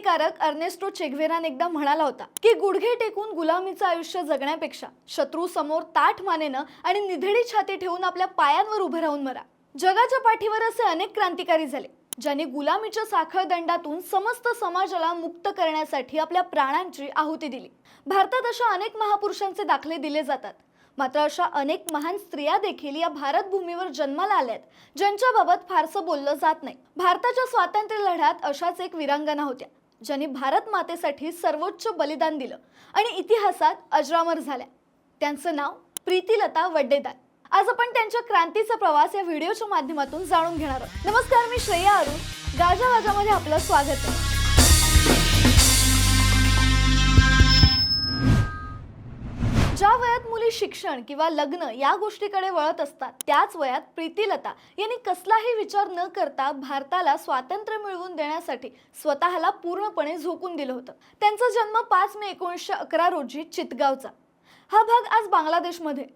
क्रांतिकारक अर्नेस्टो चेगवेरान एकदा म्हणाला होता की गुडघे टेकून गुलामीचं आयुष्य जगण्यापेक्षा शत्रू समोर ताठ मानेनं आणि निधडी छाती ठेवून आपल्या पायांवर उभं राहून मरा. जगाच्या पाठीवर असे अनेक क्रांतिकारी झाले ज्यांनी गुलामीच्या साखळदंडातून समस्त समाजाला मुक्त करण्यासाठी आपल्या प्राणांची आहुती दिली. भारतात अशा अनेक महापुरुषांचे दाखले दिले जातात. मात्र अशा अनेक महान स्त्रिया देखील या भारत भूमीवर जन्माला आल्यात ज्यांच्याबाबत फारसं बोललं जात नाही. भारताच्या स्वातंत्र्य लढ्यात अशाच एक विरांगना होत्या. ज्यांनी भारत मातेसाठी सर्वोच्च बलिदान दिलं आणि इतिहासात अजरामर झाल्या. त्यांचं नाव प्रीतीलता वड्डेदार आज आपण त्यांच्या क्रांतीचा प्रवास या व्हिडिओच्या माध्यमातून जाणून घेणार आहोत. नमस्कार मी श्रेया अरुण. गाजा वाजामध्ये आपलं स्वागत आहे. मुली शिक्षण किंवा लग्न या गोष्टीकडे वळत असतात. त्याच वयात प्रीतीलता यांनी कसलाही विचार न करता भारताला स्वातंत्र्य मिळवून देण्यासाठी स्वतःला पूर्णपणे झोकून दिलं होतं. त्यांचा जन्म पाच मे एकोणीसशे अकरा रोजी चितगावचा. हा भाग आज बांगलादेशमध्ये.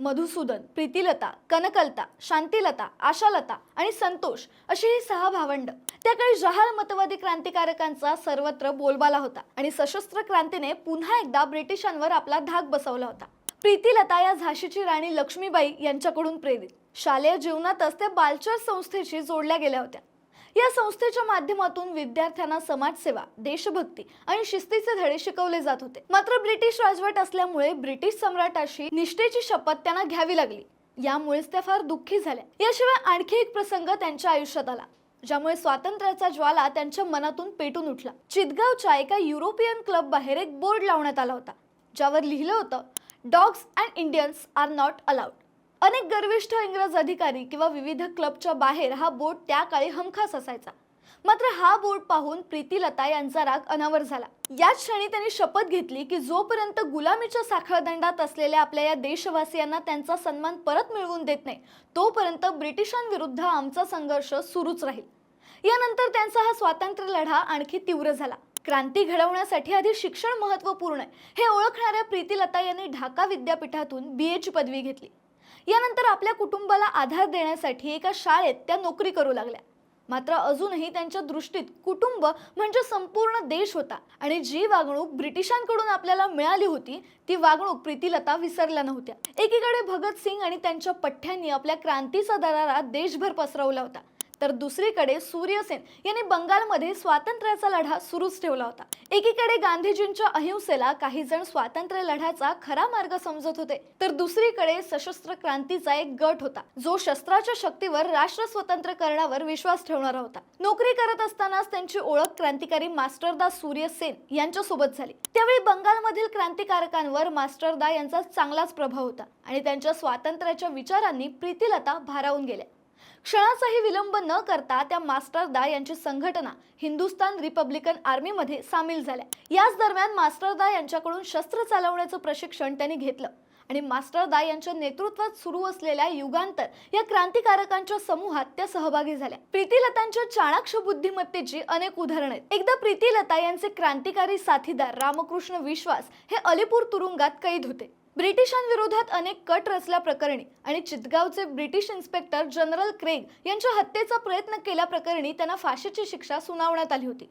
मधुसूदन प्रीतीलता कनकलता शांतिलता आशालता आणि संतोष अशी ही सहा भावंड. त्याकाळी जहाल मतवादी क्रांतिकारकांचा सर्वत्र बोलबाला होता आणि सशस्त्र क्रांतीने पुन्हा एकदा ब्रिटिशांवर आपला धाक बसवला होता. प्रीतीलता या झाशीची राणी लक्ष्मीबाई यांच्याकडून प्रेरित. शालेय जीवनातच त्या बालचर संस्थेशी जोडल्या गेल्या होत्या. या संस्थेच्या माध्यमातून विद्यार्थ्यांना समाजसेवा देशभक्ती आणि शिस्तीचे धडे शिकवले जात होते. मात्र ब्रिटिश राजवट असल्यामुळे ब्रिटिश सम्राटाशी निष्ठेची शपथ त्यांना घ्यावी लागली. यामुळेच त्या फार दुःखी झाल्या. याशिवाय आणखी एक प्रसंग त्यांच्या आयुष्यात आला ज्यामुळे स्वातंत्र्याचा ज्वाला त्यांच्या मनातून पेटून उठला. चितगावच्या एका युरोपियन क्लब बाहेर एक बोर्ड लावण्यात आला होता ज्यावर लिहिलं होतं dogs and Indians are not allowed. अनेक गर्विष्ठ इंग्रज अधिकारी किंवा विविध क्लबच्या बाहेर हा बोर्ड त्या काळी हमखास असायचा. मात्र हा बोर्ड पाहून प्रीतीलता यांचा राग अनावर झाला. याच क्षणी त्यांनी शपथ घेतली की जोपर्यंत गुलामीच्या साखळदंडात असलेल्या आपल्या या देशवासियांना त्यांचा सन्मान परत मिळवून देत नाही तोपर्यंत ब्रिटिशांविरुद्ध आमचा संघर्ष सुरूच राहील. यानंतर त्यांचा हा स्वातंत्र्य लढा आणखी तीव्र झाला. क्रांती घडवण्यासाठी आधी शिक्षण महत्त्वपूर्ण आहे. हे ओळखणाऱ्या प्रीतीलता यांनी ढाका विद्यापीठातून बी एची पदवी घेतली. यानंतर आपल्या कुटुंबाला आधार देण्यासाठी एका शाळेत त्या नोकरी करू लागल्या. मात्र अजूनही त्यांच्या दृष्टीत कुटुंब म्हणजे संपूर्ण देश होता आणि जी वागणूक ब्रिटिशांकडून आपल्याला मिळाली होती ती वागणूक प्रीतीलता विसरल्या नव्हत्या. एकीकडे भगतसिंग आणि त्यांच्या पठ्ठ्यांनी आपल्या क्रांतीचा दरारा देशभर पसरवला होता. तर दुसरीकडे सूर्यसेन यांनी बंगालमध्ये स्वातंत्र्याचा लढा सुरूच ठेवला होता. एकीकडे गांधीजींच्या अहिंसेला काही जण स्वातंत्र्य लढ्याचा खरा मार्ग समजत होते तर दुसरीकडे सशस्त्र क्रांतीचा एक गट होता जो शस्त्राच्या शक्तीवर राष्ट्र स्वतंत्र करण्यावर विश्वास ठेवणारा होता. नोकरी करत असतानाच त्यांची ओळख क्रांतिकारी मास्टरदास सूर्यसेन यांच्यासोबत झाली. त्यावेळी बंगालमधील क्रांतिकारकांवर मास्टरदा यांचा चांगलाच प्रभाव होता आणि त्यांच्या स्वातंत्र्याच्या विचारांनी प्रीतिलता भारावून गेल्या. क्षणाचाही विलंब न करता त्या मास्टरदा यांची संघटना हिंदुस्थान रिपब्लिकन आर्मीमध्ये सामील झाल्या. याच दरम्यान मास्टरदा यांच्याकडून शस्त्र चालवण्याचं प्रशिक्षण त्यांनी घेतलं. आणि मास्टरदा यांच्या नेतृत्वात सुरू असलेल्या युगांतर या क्रांतिकारकांच्या समूहात त्या सहभागी झाल्या. प्रीतीलतांच्या चाणाक्ष बुद्धिमत्तेची अनेक उदाहरणं आहेत. एकदा प्रीतीलता यांचे क्रांतिकारी साथीदार रामकृष्ण विश्वास हे अलीपूर तुरुंगात कैद होते. ब्रिटिशांविरोधात अनेक कट रचल्याप्रकरणी आणि चितगावचे ब्रिटिश इन्स्पेक्टर जनरल क्रेग यांच्या हत्येचा प्रयत्न केल्याप्रकरणी त्यांना फाशीची शिक्षा सुनावण्यात आली होती.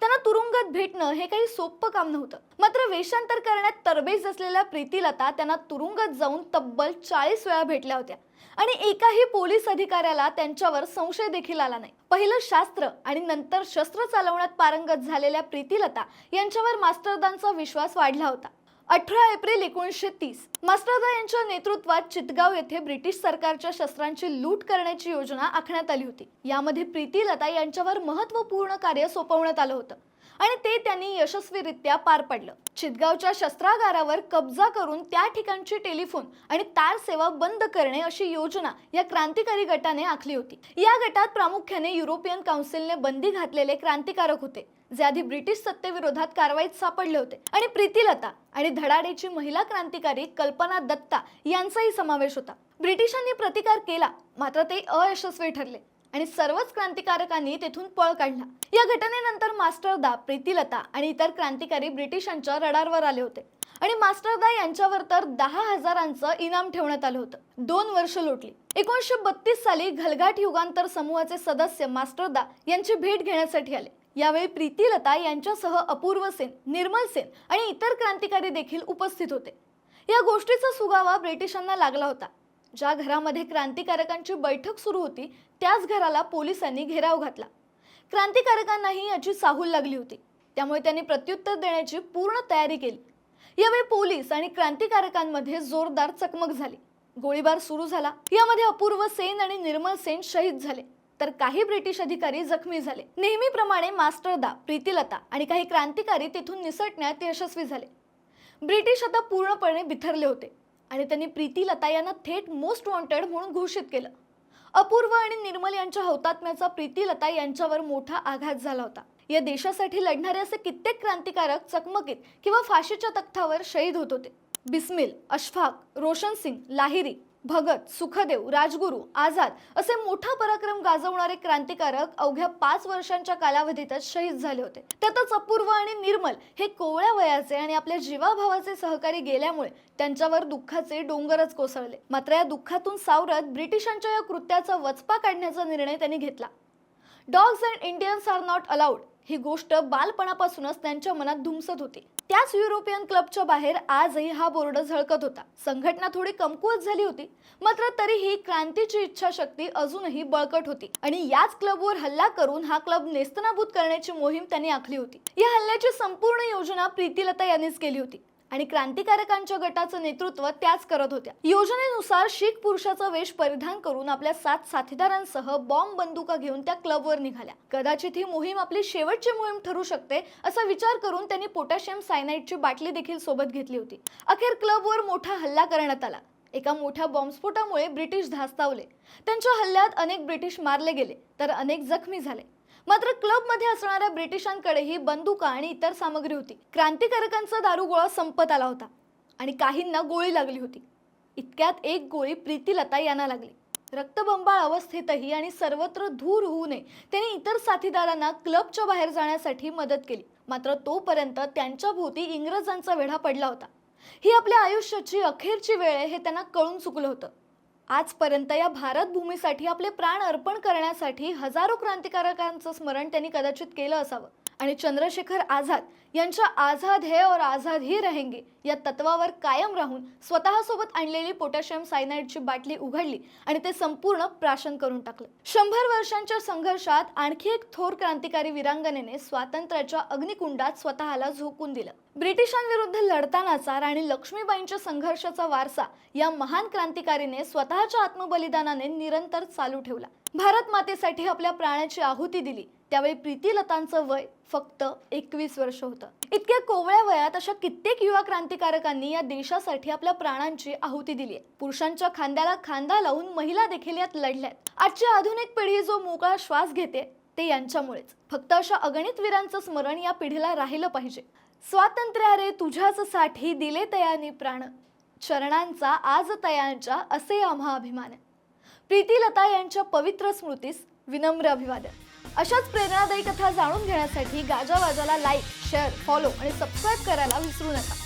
त्यांना तुरुंगात भेटणं हे काही सोपं काम नव्हतं. मात्र वेषांतर करण्यात तरबेज असलेल्या प्रीतीलता त्यांना तुरुंगात जाऊन तब्बल चाळीस वेळा भेटल्या होत्या. आणि एकाही पोलीस अधिकाऱ्याला त्यांच्यावर संशय देखील आला नाही. पहिलं शास्त्र आणि नंतर शस्त्र चालवण्यात पारंगत झालेल्या प्रीतीलता यांच्यावर मास्टरदांचा विश्वास वाढला होता. अठरा एप्रिल एकोणीसशे तीस मास्टरदा यांच्या नेतृत्वात चितगाव येथे ब्रिटिश सरकारच्या शस्त्रांची लूट करण्याची योजना आखण्यात आली होती. यामध्ये प्रीतीलता यांच्यावर महत्त्वपूर्ण कार्य सोपवण्यात आलं होतं. आणि ते त्यांनी यशस्वीरित्या पार पाडलं. चितगावच्या शस्त्रागारावर कब्जा करून त्या ठिकाणची टेलिफोन आणि तार सेवा बंद करणे अशी योजना या क्रांतिकारी गटाने आखली होती. या गटात प्रामुख्याने युरोपियन काउन्सिलने बंदी घातलेले क्रांतिकारक होते जे आधी ब्रिटिश सत्तेविरोधात कारवाईत सापडले होते. आणि प्रीतिलता आणि धडाडेची महिला क्रांतिकारी कल्पना दत्ता यांचाही समावेश होता. ब्रिटिशांनी प्रतिकार केला मात्र ते अयशस्वी ठरले. आणि सर्वच क्रांतिकारकांनी तेथून पळ काढला. या घटनेनंतर मास्टरदा प्रीतीलता आणि इतर क्रांतिकारी ब्रिटिशांच्या रडारवर आले होते. आणि मास्टरदा यांच्यावर तर दहा हजारांचं इनाम ठेवण्यात आलं होतं. दोन वर्ष लोटली. एकोणीसशे बत्तीस साली घलघाट युगांतर समूहाचे सदस्य मास्टरदा यांची भेट घेण्यासाठी आले. यावेळी प्रीतीलता यांच्यासह अपूर्व सेन निर्मल सेन आणि इतर क्रांतिकारी देखील उपस्थित होते. या गोष्टीचा सुगावा ब्रिटिशांना लागला होता. ज्या घरामध्ये क्रांतिकारकांची बैठक सुरू होती त्याच घराला पोलिसांनी घेराव घातला. क्रांतिकारकांनाही याची चाहूल लागली होती. त्यामुळे त्यांनी प्रत्युत्तर देण्याची पूर्ण तयारी केली. यावेळी पोलीस आणि क्रांतिकारकांमध्ये जोरदार चकमक झाली. गोळीबार सुरू झाला. यामध्ये अपूर्व सेन आणि निर्मल सेन शहीद झाले. तर काही ब्रिटिश अधिकारी जखमी झाले. नेहमीप्रमाणे मास्टरदा प्रीतिलता आणि काही क्रांतिकारी तिथून निसटण्यात यशस्वी झाले. ब्रिटिश आता पूर्णपणे बिथरले होते. आणि त्यांनी प्रीतिलता यांना थेट मोस्ट वॉन्टेड म्हणून घोषित केलं. अपूर्व आणि निर्मल यांच्या हौतात्म्याचा प्रीतिलता यांच्यावर मोठा आघात झाला होता. या देशासाठी लढणारे असे कित्येक क्रांतिकारक चकमकीत किंवा फाशीच्या तख्तावर शहीद होत होते. बिस्मिल अशफाक रोशन सिंग लाहिरी भगत सुखदेव राजगुरू आझाद असे मोठा पराक्रम गाजवणारे क्रांतिकारक अवघ्या पाच वर्षांच्या कालावधीतच शहीद झाले होते. त्यातच अपूर्व आणि निर्मल हे कोवळ्या वयाचे आणि आपल्या जीवाभावाचे सहकारी गेल्यामुळे त्यांच्यावर दुःखाचे डोंगरच कोसळले. मात्र या दुःखातून सावरत ब्रिटिशांच्या या कृत्याचा वचपा काढण्याचा निर्णय त्यांनी घेतला. Dogs and Indians are not allowed ही गोष्ट बालपणापासूनच त्यांच्या मनात धुमसत होती. त्याच युरोपियन क्लबच्या बाहेर आजही हा बोर्ड झळकत होता. संघटना थोडी कमकुवत झाली होती मात्र तरीही क्रांतीची इच्छाशक्ती अजूनही बळकट होती आणि याच क्लबवर हल्ला करून हा क्लब नेस्तनाभूत करण्याची मोहीम त्यांनी आखली होती. या हल्ल्याची संपूर्ण योजना प्रीतिलता यांनीच केली होती. आणि क्रांतिकारकांच्या गटाचं नेतृत्व त्याच करत होत्या. योजनेनुसार शीख पुरुषाचा वेश परिधान करून आपल्या सात साथीदारांसह बॉम्ब बंदुका घेऊन त्या क्लबवर निघाल्या. कदाचित ही मोहीम आपली शेवटची मोहीम ठरू शकते असा विचार करून त्यांनी पोटॅशियम सायनाईडची बाटली देखील सोबत घेतली होती. अखेर क्लबवर मोठा हल्ला करण्यात आला. एका मोठ्या बॉम्बस्फोटामुळे ब्रिटिश धास्तावले. त्यांच्या हल्ल्यात अनेक ब्रिटिश मारले गेले तर अनेक जखमी झाले. मात्र क्लबमध्ये असणाऱ्या ब्रिटिशांकडेही बंदुका आणि इतर सामग्री होती. क्रांतिकारकांचा दारुगोळा संपत आला होता आणि काहींना गोळी लागली होती. इतक्यात एक गोळी प्रीतीलता यांना लागली. रक्तबंबाळ अवस्थेतही आणि सर्वत्र धूर होऊ नये त्यांनी इतर साथीदारांना क्लबच्या बाहेर जाण्यासाठी मदत केली. मात्र तोपर्यंत त्यांच्या भोवती इंग्रजांचा वेढा पडला होता. ही आपल्या आयुष्याची अखेरची वेळ आहे हे त्यांना कळून चुकलं होतं. आजपर्यंत या भारतभूमीसाठी आपले प्राण अर्पण करण्यासाठी हजारो क्रांतिकारकांचं स्मरण त्यांनी कदाचित केलं असावं. आणि चंद्रशेखर आझाद यांच्या आझाद है और आझाद ही रहेंगे. या तत्वावर कायम राहून स्वतःसोबत आणलेली पोटॅशियम सायनाईडची बाटली उघडली आणि ते संपूर्ण प्राशन करून टाकलं. शंभर वर्षांच्या संघर्षात आणखी एक थोर क्रांतिकारी वीरांगनेने स्वातंत्र्याच्या अग्निकुंडात स्वतःला झोकून दिलं. ब्रिटिशांविरुद्ध लढतानाचा राणी लक्ष्मीबाईंच्या संघर्षाचा वारसा या महान क्रांतिकारीने स्वतःच्या आत्मबलिदानाने निरंतर चालू ठेवला. भारत मातेसाठी आपल्या प्राण्याची आहुती दिली. त्यावेळी प्रीतिलतांचं वय फक्त एकवीस वर्ष होतं. इतक्या कोवळ्या वयात अशा कित्येक युवा क्रांतिकारकांनी या देशासाठी आपल्या प्राणांची आहुती दिली आहे. पुरुषांच्या खांद्याला खांदा लावून महिला देखील यात लढल्यात आजची आधुनिक पिढी जो मोकळा श्वास घेते ते यांच्यामुळेच. फक्त अशा अगणित वीरांचं स्मरण या पिढीला राहिलं पाहिजे. स्वातंत्र्य रे तुझ्याच साठी दिले तयानी प्राण. चरणांचा आज तयांच्या असे आम्हा अभिमान प्रीतीलता यांच्या पवित्र स्मृतीस विनम्र अभिवादन. अशाच प्रेरणादायी कथा जाणून घेण्यासाठी गाजावाजाला लाईक शेअर फॉलो आणि सबस्क्राईब करायला विसरू नका.